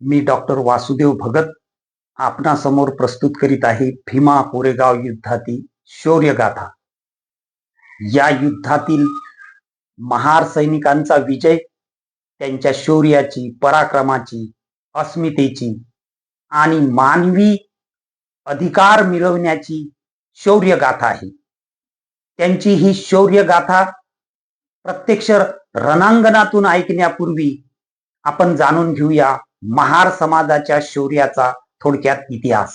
मी doctor Vasudev Bhagat आपणासमोर प्रस्तुत करीत आहे भीमा कोरेगाव युद्धातील शौर्यगाथा. या युद्धातील महार सैनिकांचा विजय त्यांच्या शौर्याची पराक्रमाची अस्मितेची आणि मानवी अधिकार मिळवण्याची शौर्यगाथा आहे. त्यांची ही शौर्यगाथा प्रत्यक्ष रणांगणातून ऐकण्यापूर्वी आपण जाणून घेऊया महार समाजाच्या शौर्याचा थोडक्यात इतिहास.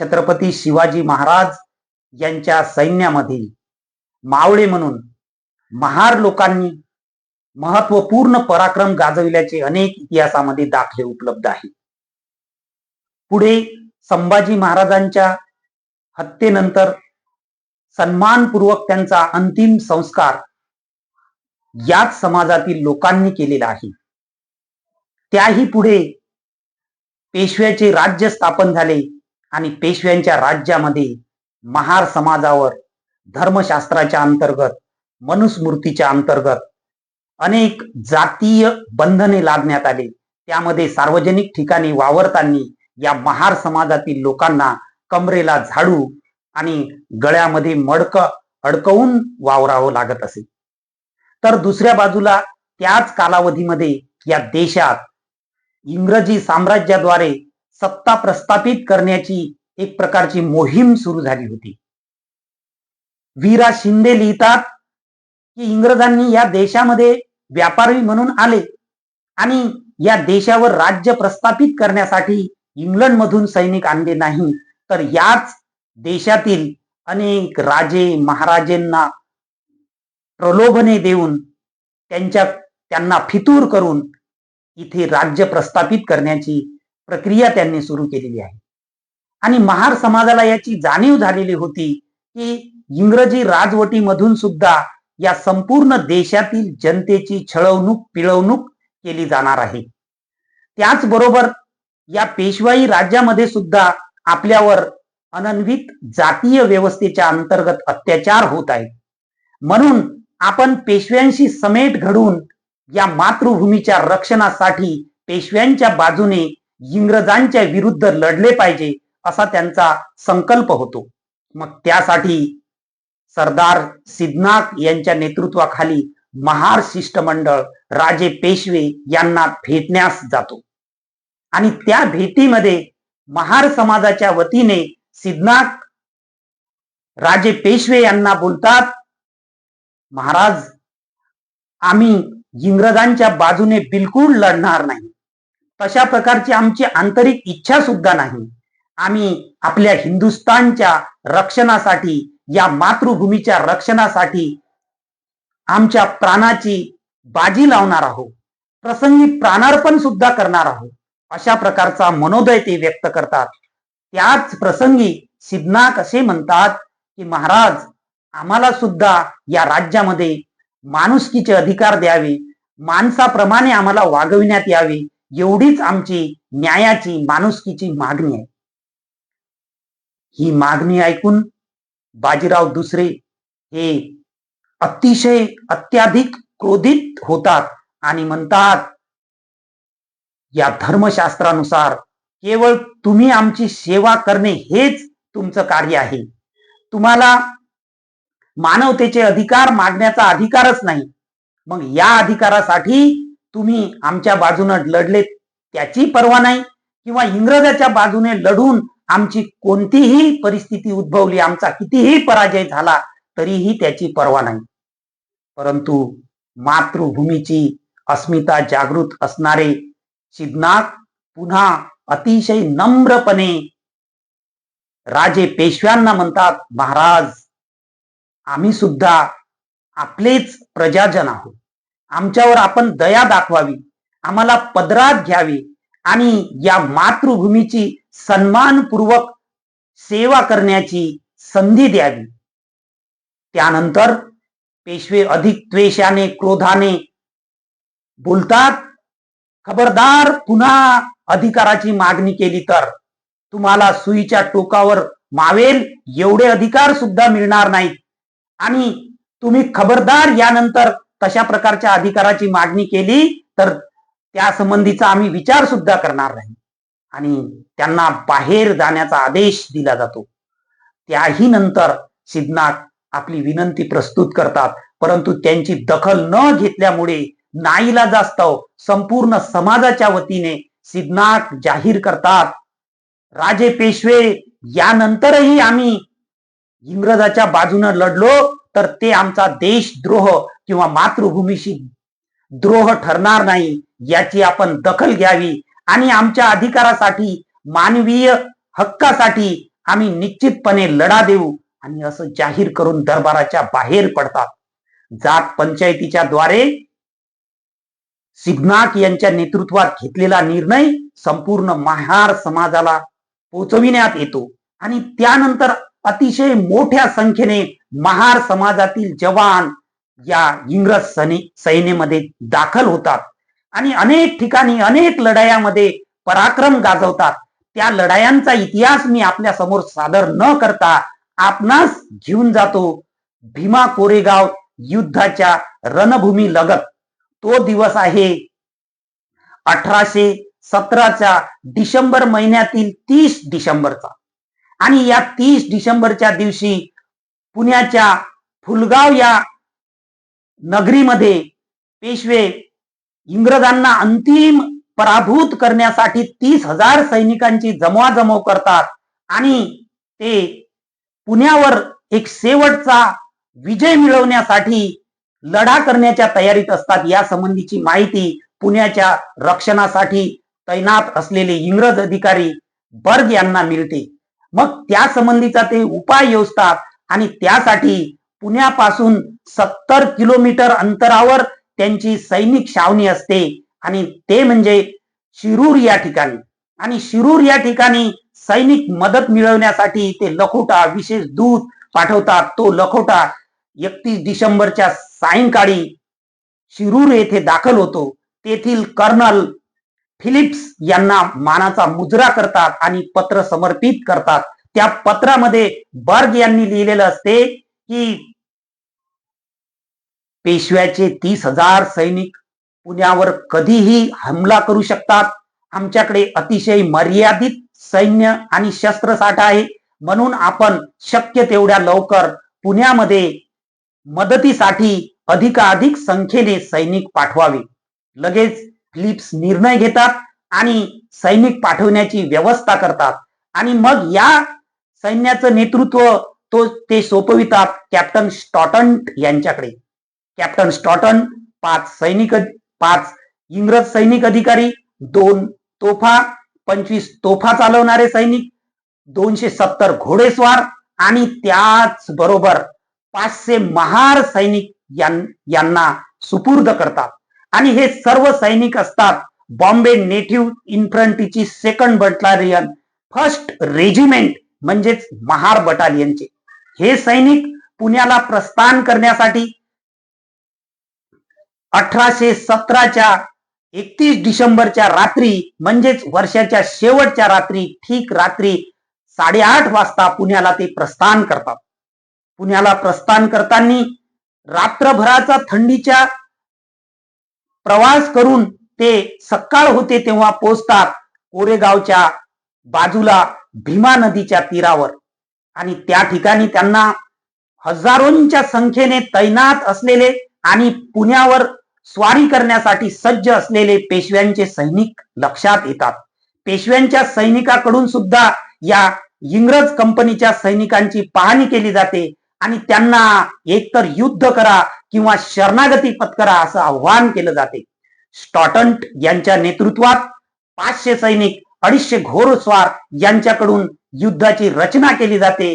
छत्रपती शिवाजी महाराज यांच्या सैन्यामध्ये मावळे म्हणून महार लोकांनी महत्त्वपूर्ण पराक्रम गाजविल्याचे अनेक इतिहासामध्ये दाखले उपलब्ध आहेत पुढे संभाजी महाराजांच्या हत्येनंतर सन्मानपूर्वक त्यांचा अंतिम संस्कार याच समाजातील लोकांनी केलेला आहे. त्याही पुढे पेशव्याचे राज्य स्थापन झाले आणि पेशव्यांच्या राज्यामध्ये महार समाजावर धर्मशास्त्राच्या अंतर्गत मनुस्मृतीच्या अंतर्गत अनेक जातीय बंधने लादण्यात आले. त्यामध्ये सार्वजनिक ठिकाणी वावरताना या महार समाजातील लोकांना कमरेला झाडू आणि गळ्यामध्ये मडक अडकवून वावरावं लागत असे. तर दुसऱ्या बाजूला त्याच कालावधीमध्ये या देशात इंग्रजी साम्राज्याद्वारे सत्ता प्रस्थापित करण्याची एक प्रकारची मोहीम सुरू झाली होती. वीरा शिंदे लिहितात की इंग्रजांनी या देशामध्ये व्यापारी म्हणून आले आणि या देशावर राज्य प्रस्थापित करण्यासाठी इंग्लंडमधून सैनिक आणले नाही तर याच देशातील अनेक राजे महाराजेंना प्रलोभने देऊन त्यांच्या त्यांना फितूर करून इथे राज्य प्रस्थापित करण्याची प्रक्रिया त्यांनी सुरू केलेली आहे. आणि महार समाजाला याची जाणीव झालेली होती की इंग्रजी राजवटीमधून सुद्धा या संपूर्ण देशातील जनतेची छळवणूक पिळवणूक केली जाणार आहे. त्याचबरोबर या पेशवाई राज्यामध्ये सुद्धा आपल्यावर अनन्वित जातीय व्यवस्थेच्या अंतर्गत अत्याचार होत आहेत. म्हणून आपण पेशव्यांशी समेट घडून या मातृभूमीच्या रक्षणासाठी पेशव्यांच्या बाजूने इंग्रजांच्या विरुद्ध लढले पाहिजे असा त्यांचा संकल्प होतो. मग त्यासाठी सरदार सिद्धनाथ यांच्या नेतृत्वाखाली महार शिष्टमंडळ राजे पेशवे यांना भेटण्यास जातो. आणि त्या भेटीमध्ये महार समाजाच्या वतीने सिद्धनाथ राजे पेशवे यांना बोलतात महाराज आम्ही इंग्रजांच्या बाजूने बिलकुल लढणार नाही. तशा प्रकारची आमची आंतरिक इच्छा सुद्धा नाही. आम्ही आपल्या हिंदुस्थानच्या रक्षणासाठी या मातृभूमीच्या रक्षणासाठी आमच्या प्राणाची बाजी लावणार आहोत. प्रसंगी प्राणार्पण सुद्धा करणार आहोत. अशा प्रकारचा मनोदय ते व्यक्त करतात. त्याच प्रसंगी सिद्धनाथ असे म्हणतात की महाराज आम्हाला सुद्धा या राज्यामध्ये माणुसकीचे अधिकार द्यावे. माणसाप्रमाणे आम्हाला वागविण्यात यावे. एवढीच आमची न्यायाची माणुसकीची मागणी आहे. ही मागणी ऐकून बाजीराव दुसरे हे अतिशय अत्याधिक क्रोधित होतात आणि म्हणतात या धर्मशास्त्रानुसार केवळ तुम्ही आमची सेवा करणे हेच तुमचं कार्य आहे. तुम्हाला मानवतेचे अधिकार मागण्याचा अधिकारच नाही. मग या अधिकारासाठी तुम्ही आमच्या बाजूने लढले त्याची पर्वा नाही. किंवा इंग्रजाच्या बाजूने लढून आमची कोणतीही परिस्थिती उद्भवली आमचा कितीही पराजय झाला तरीही त्याची पर्वा नाही. परंतु मातृभूमीची अस्मिता जागृत असणारे सिद्धनाथ पुन्हा अतिशय नम्रपणे राजे पेशव्यांना म्हणतात महाराज आम्ही सुद्धा आपलेच प्रजाजन आहोत. आमच्यावर आपण दया दाखवावी आम्हाला पदरात घ्यावी आणि या मातृभूमीची सन्मानपूर्वक सेवा करण्याची संधी द्यावी. त्यानंतर पेशवे अधिक द्वेषाने क्रोधाने बोलतात खबरदार पुन्हा अधिकाराची मागणी केली तर तुम्हाला सुईच्या टोकावर मावेल एवढे अधिकार सुद्धा मिळणार नाहीत. आणि तुम्ही खबरदार यानंतर तशा प्रकारच्या अधिकाराची मागणी केली तर त्या संबंधीचा आम्ही विचार सुद्धा करणार नाही. आणि त्यांना बाहेर जाण्याचा आदेश दिला जातो. त्याही नंतर सिद्धनाथ आपली विनंती प्रस्तुत करतात. परंतु त्यांची दखल न घेतल्यामुळे नाईला जास्तव संपूर्ण समाजाच्या वतीने सिद्धनाथ जाहीर करतात. राजे पेशवे यानंतरही आम्ही इंग्रजाच्या बाजूने लढलो तर ते आमचा देशद्रोह किंवा मातृभूमीशी द्रोह ठरणार नाही याची आपण दखल घ्यावी. आणि आमच्या अधिकारासाठी मानवीय हक्कासाठी आम्ही निश्चितपणे लढा देऊ. आणि असं जाहीर करून दरबाराच्या बाहेर पडतात. जात पंचायतीच्या द्वारे सिग्नाक यांच्या नेतृत्वात घेतलेला निर्णय संपूर्ण महार समाजाला पोचविण्यात येतो. आणि त्यानंतर अतिशय मोठ्या संख्येने महार समाजातील जवान या इंग्रज सैनि सैन्यामध्ये दाखल होतात. आणि अनेक ठिकाणी अनेक लढायामध्ये पराक्रम गाजवतात. त्या लढायांचा इतिहास मी आपल्यासमोर सादर न करता आपणास घेऊन जातो. भीमा कोरेगाव युद्धाच्या रणभूमी लगत. तो दिवस आहे अठराशे सतराच्या डिसेंबर महिन्यातील तीस डिसेंबरचा. आणि या तीस डिसेंबरच्या दिवशी पुण्याच्या फुलगाव या नगरीमध्ये पेशवे इंग्रजांना अंतिम पराभूत करण्यासाठी तीस हजार सैनिकांची जमवाजमव करतात आणि ते पुण्यावर एक शेवटचा विजय मिळवण्यासाठी लढा करण्याच्या तयारीत असतात. या संबंधीची माहिती पुण्याच्या रक्षणासाठी तैनात असलेले इंग्रज अधिकारी बर्ग यांना मिळते. मग त्या संबंधीचा ते उपाय योजतात आणि त्यासाठी पुण्यापासून सत्तर किलोमीटर अंतरावर त्यांची सैनिक छावणी असते. आणि ते म्हणजे शिरूर या ठिकाणी. आणि शिरूर या ठिकाणी सैनिक मदत मिळवण्यासाठी ते लखोटा विशेष दूत पाठवतात. तो लखोटा एकतीस डिसेंबरच्या सायंकाळी शिरूर येथे दाखल होतो. तेथील कर्नल फिलिप्स यांना मानाचा मुजरा करतात आणि पत्र समर्पित करतात. त्या पत्रामध्ये बर्ग यांनी लिहिलेलं असते की पेशव्याचे तीस हजार सैनिक पुण्यावर कधीही हमला करू शकतात. आमच्याकडे अतिशय मर्यादित सैन्य आणि शस्त्रसाठा आहे. म्हणून आपण शक्य तेवढ्या लवकर पुण्यामध्ये मदतीसाठी अधिकाधिक संख्येने सैनिक पाठवावे. लगेच फिलिप्स निर्णय घेतात आणि सैनिक पाठवण्याची व्यवस्था करतात. आणि मग या सैन्याचं नेतृत्व तो ते सोपवितात कॅप्टन स्टॉटंट यांच्याकडे. कॅप्टन स्टॉटन पाच सैनिक पाच इंग्रज सैनिक अधिकारी दोन तोफा पंचवीस तोफा चालवणारे सैनिक दोनशे सत्तर घोडेस्वार आणि त्याच बरोबर पाचशे महार सैनिक यांना सुपूर्द करतात. आणि हे सर्व सैनिक असतात. बॉम्बे नेटिव्ह इन्फंट्रीची सेकंड बटालियन फर्स्ट रेजिमेंट म्हणजेच महार बटालियनचे हे सैनिक पुण्याला प्रस्थान करण्यासाठी अठराशे सतराच्या एकतीस डिसेंबरच्या रात्री म्हणजेच वर्षाच्या शेवटच्या रात्री ठीक रात्री साडेआठ वाजता पुण्याला ते प्रस्थान करतात. पुण्याला प्रस्थान करताना रात्रभराचा थंडीच्या प्रवास करून ते सकाळ होते तेव्हा पोचतात कोरेगावच्या बाजूला भीमा नदीच्या तीरावर. आणि त्या ठिकाणी त्यांना हजारोंच्या संख्येने तैनात असलेले आणि पुण्यावर स्वारी करण्यासाठी सज्ज असलेले पेशव्यांचे सैनिक लक्षात येतात. पेशव्यांच्या सैनिकाकडून सुद्धा या इंग्रज कंपनीच्या सैनिकांची पाहणी केली जाते. आणि त्यांना एकतर युद्ध करा किंवा शरणागती पत्करा असं आव्हान केलं जाते. स्टॉटंट यांच्या नेतृत्वात पाचशे सैनिक अडीचशे घोरस्वार यांच्याकडून युद्धाची रचना केली जाते.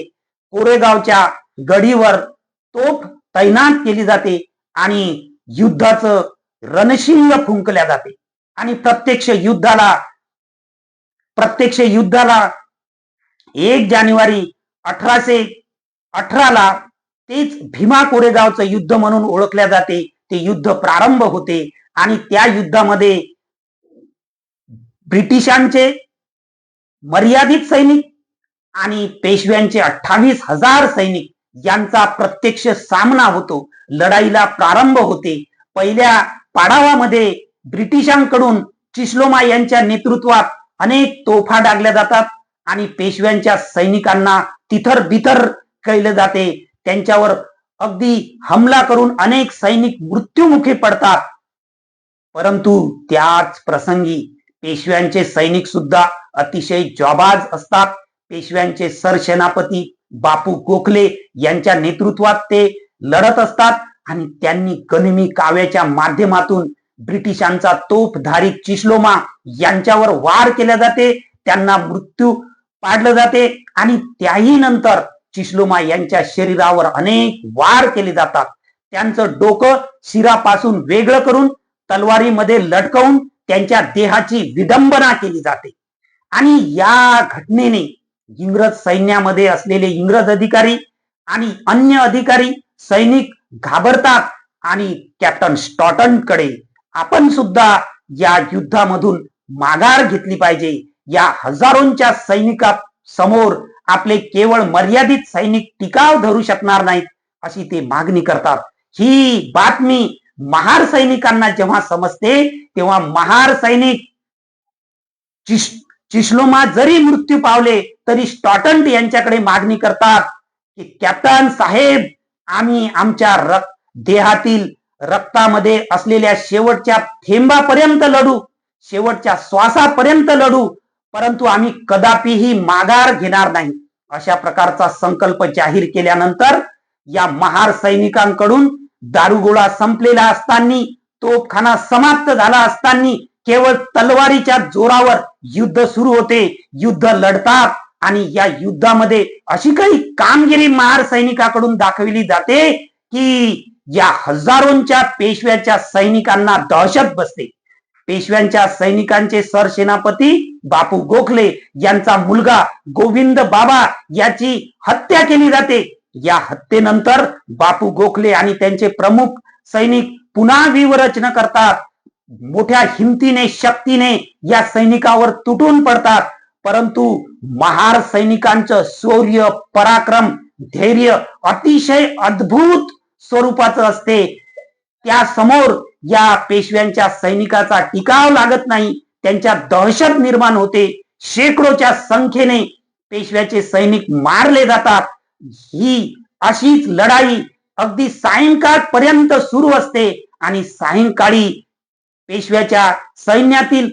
कोरेगावच्या गडीवर तोफ तैनात केली जाते आणि युद्धाचं रणशिंग फुंकल्या जाते. आणि प्रत्यक्ष युद्धाला प्रत्यक्ष युद्धाला एक जानेवारी अठराशे अठराला तेच भीमा कोरेगावचं युद्ध म्हणून ओळखल्या जाते. ते युद्ध प्रारंभ होते आणि त्या युद्धामध्ये ब्रिटिशांचे मर्यादित सैनिक आणि पेशव्यांचे अठ्ठावीस हजार सैनिक यांचा प्रत्यक्ष सामना होतो. लढाईला प्रारंभ होते. पहिल्या पाडावामध्ये ब्रिटिशांकडून चिस्लोमा यांच्या नेतृत्वात अनेक तोफा डागल्या जातात आणि पेशव्यांच्या सैनिकांना तिथर बिथर केले जाते. त्यांच्यावर अगदी हमला करून अनेक सैनिक मृत्युमुखी पडतात. परंतु त्याच प्रसंगी पेशव्यांचे सैनिक सुद्धा अतिशय जॉबाज असतात. पेशव्यांचे सरसेनापती बापू गोखले यांच्या नेतृत्वात ते लढत असतात आणि त्यांनी गनिमी काव्याच्या माध्यमातून ब्रिटिशांचा तोफधारी चिश्लोमा यांच्यावर वार केल्या जाते. त्यांना मृत्यू पाडलं जाते आणि त्याही नंतर चिशलोमा यांच्या शरीरावर अनेक वार केले जातात. त्यांचं डोकं शिरापासून वेगळं करून तलवारीमध्ये लटकवून त्यांच्या देहाची विडंबना केली जाते. आणि या घटनेने इंग्रज सैन्यामध्ये असलेले इंग्रज अधिकारी आणि अन्य अधिकारी सैनिक घाबरतात आणि कॅप्टन स्टॉटनकडे आपण सुद्धा या युद्धामधून माघार घेतली पाहिजे. या हजारोंच्या सैनिका समोर आपले केवळ मर्यादित सैनिक टिकाव धरू शकणार नाहीत अशी ते मागणी करतात. ही बातमी महार सैनिकांना जेव्हा समजते तेव्हा महार सैनिक चिश चिश्लोमा जरी मृत्यू पावले तरी स्टॉटंट यांच्याकडे मागणी करतात की कॅप्टन साहेब आम्ही आमच्या रक्त देहातील रक्तामध्ये असलेल्या शेवटच्या थेंबापर्यंत लढू शेवटच्या श्वासापर्यंत लढू परंतु आम्ही कदापिही माघार घेणार नाही. अशा प्रकारचा संकल्प जाहीर केल्यानंतर या महार सैनिकांकडून दारुगोळा संपलेला असताना तोफखाना समाप्त झाला असताना केवळ तलवारीच्या जोरावर युद्ध सुरू होते. युद्ध लढतात आणि या युद्धामध्ये अशी काही कामगिरी महार सैनिकाकडून दाखविली जाते की या हजारोंच्या पेशव्याच्या सैनिकांना दहशत बसते. पेशव्यांच्या सैनिकांचे सरसेनापती बापू गोखले यांचा मुलगा गोविंद बाबा याची हत्या केली जाते. या हत्येनंतर बापू गोखले आणि त्यांचे प्रमुख सैनिक पुन्हा विवरचना करतात. मोठ्या हिमतीने शक्तीने या सैनिकावर तुटून पडतात. परंतु महार सैनिकांचं शौर्य पराक्रम धैर्य अतिशय अद्भुत स्वरूपाचं असते. त्या समोर या पेशव्यांच्या सैनिकाचा टिकाव लागत नाही. त्यांच्या दहशत निर्माण होते. शेकडोच्या संख्येने पेशव्याचे सैनिक मारले जातात. ही अशीच लढाई अगदी सायंकाळ पर्यंत सुरू असते आणि सायंकाळी पेशव्याच्या सैन्यातील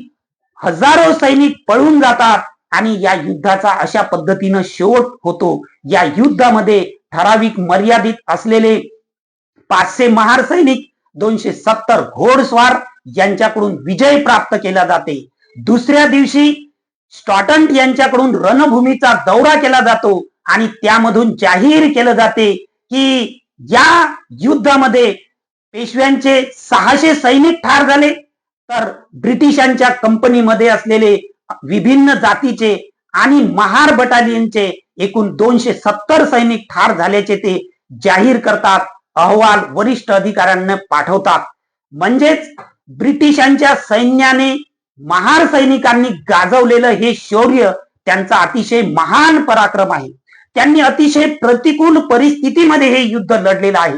हजारो सैनिक पळून जातात आणि या युद्धाचा अशा पद्धतीनं शेवट होतो. या युद्धामध्ये ठराविक मर्यादित असलेले पाचशे महार सैनिक दोनशे सत्तर घोडस्वार यांच्याकडून विजय प्राप्त केला जाते. दुसऱ्या दिवशी स्टॉटंट यांच्याकडून रणभूमीचा दौरा केला जातो आणि त्यामधून जाहीर केलं जाते की या युद्धामध्ये पेशव्यांचे सहाशे सैनिक ठार झाले. तर ब्रिटिशांच्या कंपनीमध्ये असलेले विभिन्न जातीचे आणि महार बटालियनचे एकूण दोनशे सत्तर सैनिक ठार झाल्याचे ते जाहीर करतात अहवाल वरिष्ठ अधिकाऱ्यांना पाठवतात. म्हणजेच ब्रिटिशांच्या सैन्याने महार सैनिकांनी गाजवलेलं हे शौर्य त्यांचा अतिशय महान पराक्रम आहे. त्यांनी अतिशय प्रतिकूल परिस्थितीमध्ये हे युद्ध लढलेलं आहे.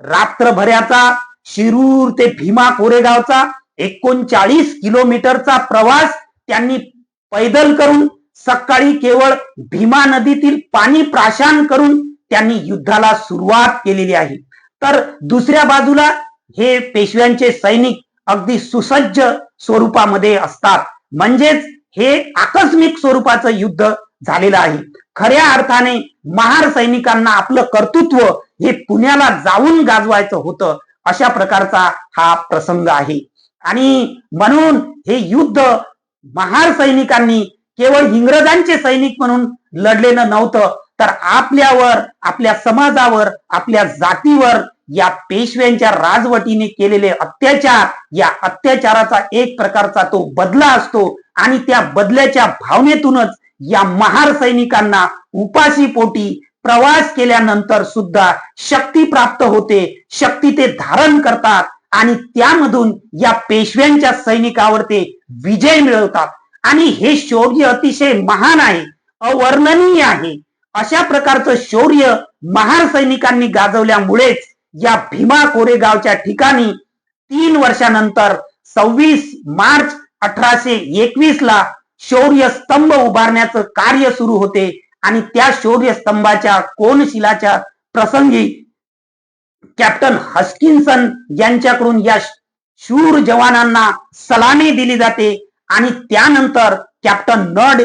रात्रभऱ्याचा शिरूर ते भीमा कोरेगावचा एकोणचाळीस किलोमीटरचा प्रवास त्यांनी पैदल करून सकाळी केवळ भीमा नदीतील पाणी प्राशान करून त्यांनी युद्धाला सुरुवात केलेली आहे. तर दुसऱ्या बाजूला हे पेशव्यांचे सैनिक अगदी सुसज्ज स्वरूपामध्ये असतात. म्हणजेच हे आकस्मिक स्वरूपाचं युद्ध झालेलं आहे. खऱ्या अर्थाने महार सैनिकांना आपलं कर्तृत्व हे पुण्याला जाऊन गाजवायचं होतं अशा प्रकारचा हा प्रसंग आहे. आणि म्हणून हे युद्ध महार सैनिकांनी केवळ इंग्रजांचे सैनिक म्हणून लढलेलं नव्हतं तर आपल्यावर आपल्या समाजावर आपल्या जातीवर या पेशव्यांच्या राजवटीने केलेले अत्याचार या अत्याचाराचा एक प्रकारचा तो बदला असतो आणि त्या बदल्याच्या भावनेतूनच या महार सैनिकांना उपाशी पोटी प्रवास केल्यानंतर सुद्धा शक्ती प्राप्त होते शक्ती ते धारण करतात आणि त्यामधून या पेशव्यांच्या सैनिकावर ते विजय मिळवतात. आणि हे शौर्य अतिशय महान आहे अवर्णनीय आहे. अशा प्रकारचं शौर्य महार सैनिकांनी गाजवल्यामुळेच या भीमा कोरेगावच्या ठिकाणी तीन वर्षानंतर सव्वीस मार्च अठराशे एकवीस ला शौर्य स्तंभ उभारण्याचं कार्य सुरू होते आणि त्या शौर्य स्तंभाच्या कोनशिलाच्या प्रसंगी कॅप्टन हस्किन्सन यांच्याकडून या शूर जवानांना सलामी दिली जाते आणि त्यानंतर कॅप्टन नड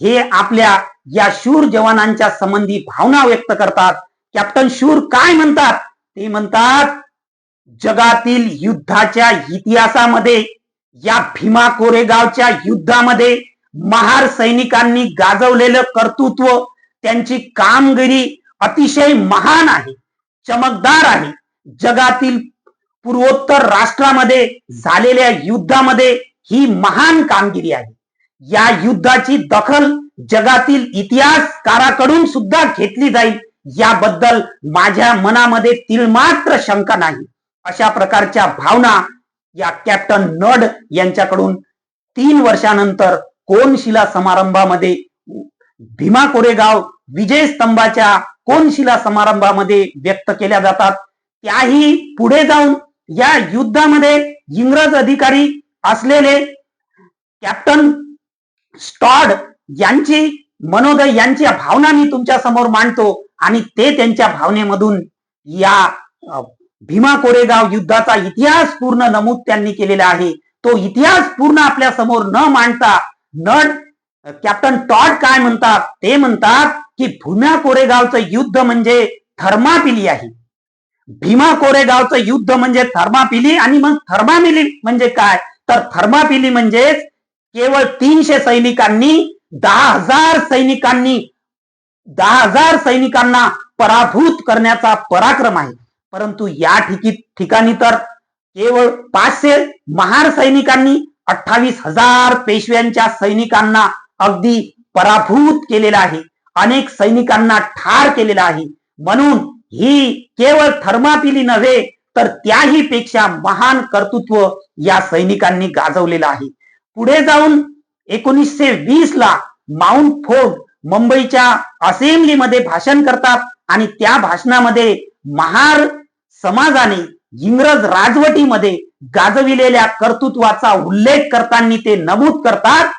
हे आपल्या या शूर जवानांच्या संबंधी भावना व्यक्त करतात. कॅप्टन शूर काय म्हणतात? ते म्हणतात जगातील युद्धाच्या इतिहासामध्ये या भीमा कोरेगावच्या युद्धामध्ये महार सैनिकांनी गाजवलेलं कर्तृत्व त्यांची कामगिरी अतिशय महान आहे चमकदार आहे. जगातील पूर्वोत्तर राष्ट्रामध्ये झालेल्या युद्धामध्ये ही महान कामगिरी आहे. या युद्धाची दखल जगातील इतिहासकाराकडून सुद्धा घेतली जाईल. याबद्दल माझ्या मनामध्ये तिलमात्र शंका नाही. अशा प्रकारच्या भावना या कॅप्टन नड यांच्याकडून तीन वर्षानंतर कोनशिला समारंभामध्ये भीमा कोरेगाव विजय स्तंभाच्या कोनशिला समारंभामध्ये व्यक्त केल्या जातात. त्याही पुढे जाऊन या युद्धामध्ये इंग्रज अधिकारी असलेले कॅप्टन स्टॉड यांची मनोदय यांच्या भावना मी तुमच्यासमोर मांडतो आणि ते त्यांच्या भावनेमधून या भीमा कोरेगाव युद्धाचा इतिहास पूर्ण नमूद त्यांनी केलेला आहे. तो इतिहास पूर्ण आपल्यासमोर न मांडता न कॅप्टन टॉड काय म्हणतात ते म्हणतात की भीमा कोरेगावचं युद्ध म्हणजे थर्मापिली आहे. भीमा कोरेगावचं युद्ध म्हणजे थर्मापिली आणि मग थर्मापिली म्हणजे काय? तर थर्मापिली म्हणजेच केवळ तीनशे सैनिकांनी दहा हजार सैनिकांनी दहा हजार सैनिकांना पराभूत करण्याचा पराक्रम आहे. परंतु या ठिकाणी तर केवळ पाचशे महार सैनिकांनी अठ्ठावीस हजार पेशव्यांच्या सैनिकांना अगदी पराभूत केलेला आहे. अनेक सैनिकांना ठार केलेला आहे. म्हणून ही केवळ थर्मापिली नव्हे तर त्याही पेक्षा महान कर्तृत्व या सैनिकांनी गाजवलेलं आहे. पुढे जाऊन एकोणीसशे वीस ला माउंट फोर्ट मुंबईच्या असेंब्लीमध्ये भाषण करतात आणि त्या भाषणामध्ये महार समाजाने इंग्रज राजवटीमध्ये गाजविलेल्या कर्तृत्वाचा उल्लेख करताना ते नमूद करतात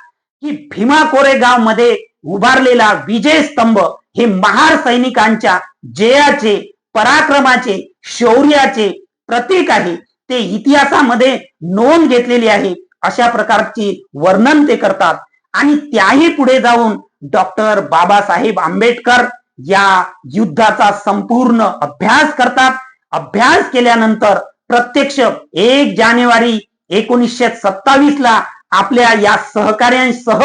की भीमा कोरेगावमध्ये उभारलेला विजय स्तंभ हे महार सैनिकांच्या जयाचे पराक्रमाचे शौर्याचे प्रतीक आहे. ते इतिहासामध्ये नोंद घेतलेली आहे. अशा प्रकारची वर्णन ते करतात. आणि त्याही पुढे जाऊन डॉक्टर बाबासाहेब आंबेडकर या युद्धाचा संपूर्ण अभ्यास करतात. अभ्यास केल्यानंतर प्रत्यक्ष एक जानेवारी एकोणीसशे सत्तावीस ला आपल्या या सहकार्यांसह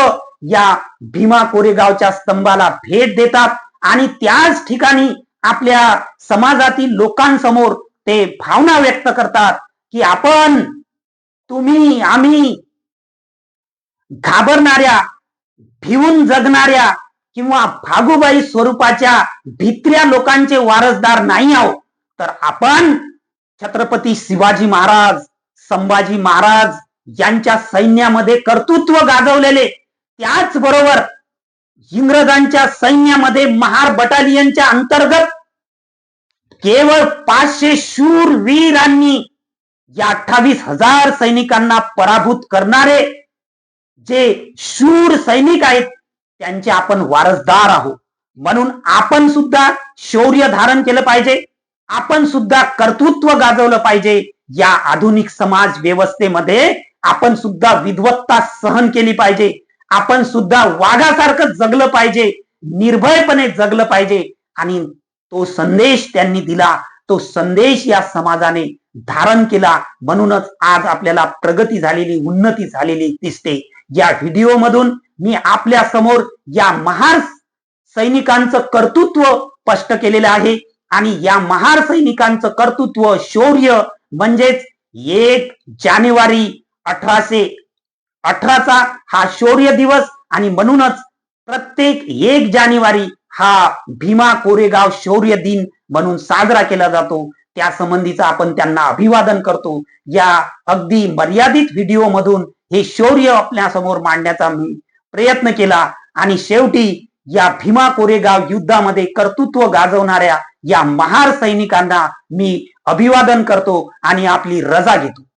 या भीमा कोरेगावच्या स्तंभाला भेट देतात. आणि त्याच ठिकाणी आपल्या समाजातील लोकांसमोर ते भावना व्यक्त करतात की आपण तुम्ही आम्ही घाबरणाऱ्या भिवून जगणाऱ्या किंवा भागुबाई स्वरूपाच्या भित्र्या लोकांचे वारसदार नाही आहोत तर आपण छत्रपती शिवाजी महाराज संभाजी महाराज यांच्या सैन्यामध्ये कर्तृत्व गाजवलेले त्याचबरोबर इंग्रजांच्या सैन्यामध्ये महार बटालियनच्या अंतर्गत केवळ पाचशे शूर वीरांनी या अठ्ठावीस हजार सैनिकांना पराभूत करणारे जे शूर सैनिक आहेत त्यांचे आपण वारसदार आहोत. म्हणून आपण सुद्धा शौर्य धारण केलं पाहिजे. आपण सुद्धा कर्तृत्व गाजवलं पाहिजे. या आधुनिक समाज व्यवस्थेमध्ये आपण सुद्धा विद्वत्ता सहन केली पाहिजे. आपण सुद्धा वाघासारखं जगलं पाहिजे. निर्भयपणे जगलं पाहिजे. आणि तो संदेश त्यांनी दिला. तो संदेश या समाजाने धारण केला. म्हणूनच आज आपल्याला प्रगती झालेली उन्नती झालेली दिसते. या व्हिडिओ मधून मी आपल्यासमोर या महार सैनिकांचं कर्तृत्व स्पष्ट केलेलं आहे. आणि या महार सैनिकांचं कर्तृत्व शौर्य म्हणजेच एक जानेवारी अठराशे अठराचा हा शौर्य दिवस. आणि म्हणूनच प्रत्येक एक जानेवारी हा भीमा कोरेगाव शौर्य दिन म्हणून साजरा केला जातो. त्या संबंधीचा आपण त्यांना अभिवादन करतो. या अगदी मर्यादित व्हिडिओ मधून हे शौर्य आपल्यासमोर मांडण्याचा मी प्रयत्न केला. आणि शेवटी या भीमा कोरेगाव युद्धामध्ये कर्तृत्व गाजवणाऱ्या या महार सैनिकांना मी अभिवादन करतो आणि आपली रजा घेतो.